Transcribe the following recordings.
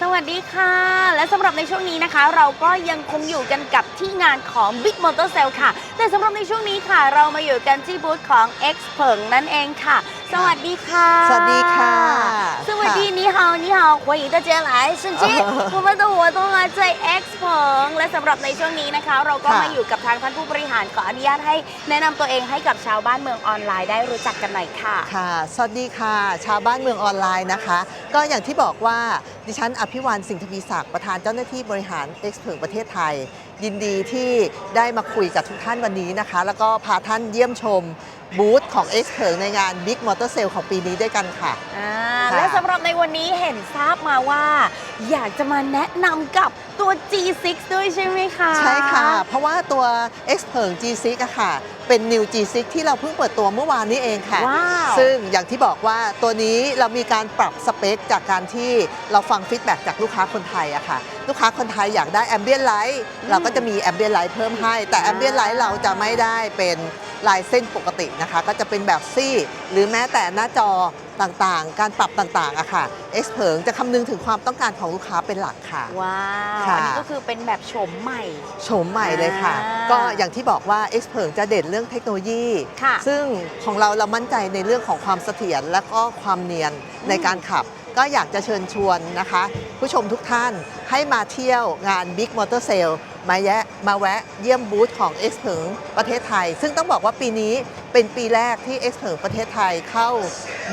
สวัสดีค่ะ และสำหรับในช่วงนี้นะคะ เราก็ยังคงอยู่กันกับที่งานของ Big Motor Sale ค่ะ แต่สำหรับในช่วงนี้ค่ะ เรามาอยู่กันที่บูธของ X เพิงนั่นเองค่ะ สวัสดีค่ะ สวัสดีค่ะ องหวยอีเตอร์เจียหลายชินชิคุณประตูหัวตัวใจเอ็กซ์พงและสำหรับในช่วงนี้นะคะ เราก็มาอยู่กับทางท่านผู้บริหารขออนุญาตให้แนะนำตัวเองให้กับชาวบ้านเมืองออนไลน์ได้รู้จักกันหน่อยค่ะค่ะ สวัสดีค่ะ ชาวบ้านเมืองออนไลน์นะคะ ก็อย่างที่บอกว่าดิฉันอภิวานสิงห์ทวีศักดิ์ประธานเจ้าหน้าที่บริหารเอ็กซ์เพงประเทศไทย ยินดีที่ได้มาคุยกับทุกท่านวันนี้นะคะ แล้วก็พาท่านเยี่ยมชม บูธของ X เพิงในงาน Big Motor Sale ของปีนี้ด้วยกันค่ะ อ่าค่ะ และสำหรับในวันนี้เห็นทราบมาว่า อยากจะมาแนะนำกับ ตัว G6 ด้วยใช่ไหมคะ ใช่ค่ะ เพราะว่าตัว X เพิง G6 อะค่ะ เป็น New G6 ที่เราเพิ่งเปิดตัวเมื่อวานนี้เองค่ะ ว้าว ซึ่งอย่างที่บอกว่าตัวนี้เรามีการปรับสเปคจากการที่เราฟังฟีดแบ็กจากลูกค้าคนไทยอะค่ะ ลูกค้าคนไทยอยากได้แอมเบียนไลท์เราก็จะมีแอมเบียนไลท์เพิ่มให้ แต่แอมเบียนไลท์เราจะไม่ได้เป็นลายเส้นปกตินะคะ ก็จะเป็นแบบซี่ หรือแม้แต่หน้าจอต่างๆ การปรับต่างๆอะค่ะ X เผิงจะคำนึงถึงความต้องการของลูกค้าเป็นหลักค่ะ ว้าวค่ะอันนี้ก็คือเป็นแบบโฉมใหม่ โฉมใหม่เลยค่ะ อ่าก็อย่างที่บอกว่า X เผิงจะเด่นเรื่องเทคโนโลยี ค่ะซึ่งของเราเรามั่นใจในเรื่องของความเสถียรและก็ความเนียนในการขับ ก็อยากจะเชิญชวนนะคะ ผู้ชมทุกท่านให้มาเที่ยวงาน Big Motor Sale มาแยะมาแวะเยี่ยมบูธของ X เผิงประเทศไทย ซึ่งต้องบอกว่าปีนี้เป็นปีแรกที่ X เผิงประเทศไทยเข้า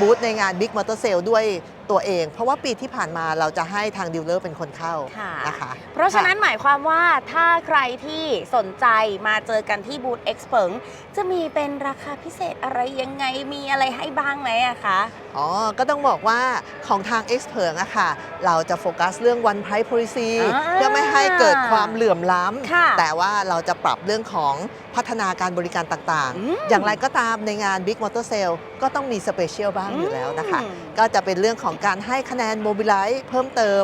บูธในงาน Big Motor Sale ด้วย ตัวเอง เพราะว่าปีที่ผ่านมาเราจะให้ทางดีลเลอร์เป็นคนเข้าค่ะ นะคะ เพราะฉะนั้นหมายความว่าถ้าใครที่สนใจมาเจอกันที่บูธ X เผิงจะมีเป็นราคาพิเศษอะไรยังไงมีอะไรให้บ้างไหมอะคะ อ๋อ ก็ต้องบอกว่าของทาง X เผิงอะค่ะ เราจะโฟกัสเรื่อง one price policy อ่าเพื่อไม่ให้เกิดความเหลื่อมล้ค่ะำ แต่ว่าเราจะปรับเรื่องของพัฒนาการบริการต่างอืม ๆ อย่างไรก็ตามในงาน Big Motor Sale ก็ต้องมีสเปเชียลบ้างอยู่แล้วนะคะ อืม ก็จะเป็นเรื่องของการให้คะแนนโมบิไลซ์เพิ่มเติม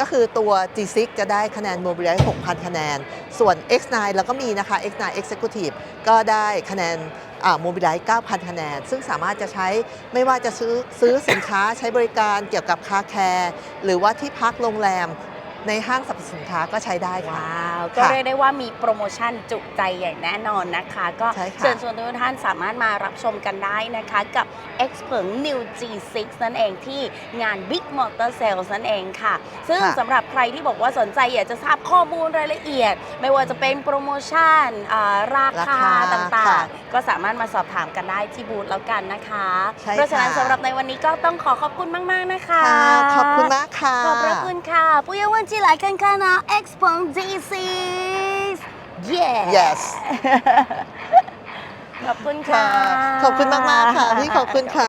ก็คือตัว G6 จะได้คะแนนโมบิไลซ์6,000 คะแนน ส่วน X9 เราก็มีนะคะ X9 Executive ก็ได้คะแนนโมบิลไลซ์9,000 คะแนน ซึ่งสามารถจะใช้ไม่ว่าจะซื้อซื้อสินค้าใช้บริการเกี่ยวกับคาแคร์หรือว่าที่พักโรงแรม ในห้างสรรพสินค้าก็ใช้ได้ค่ะว้าว ก็ค่ะเรียกได้ว่ามีโปรโมชั่นจุใจอย่างแน่นอนนะคะ ก็ใช่ค่ะเชิญชวนทุกท่านสามารถมารับชมกันได้นะคะ กับ X เผิง New G6 นั่นเองที่งาน Big Motor Sales นั่นเองค่ะ ซึ่งค่ะสำหรับใครที่บอกว่าสนใจอยากจะทราบข้อมูลรายละเอียด ไม่ว่าจะเป็นโปรโมชั่นอ่าราคาราคาต่างค่ะๆก็สามารถมาสอบถามกันได้ที่บูธแล้วกันนะคะใช่เพราะฉะนั้นค่ะสำหรับในวันนี้ก็ต้องขอขอบคุณมาก ๆ นะคะ 不要忘记来看看哦 X 鹏 G6 Yeah yes ขอบคุณค่ะ ค่ะ ขอบคุณมาก ๆ ค่ะ พี่ขอบคุณค่ะ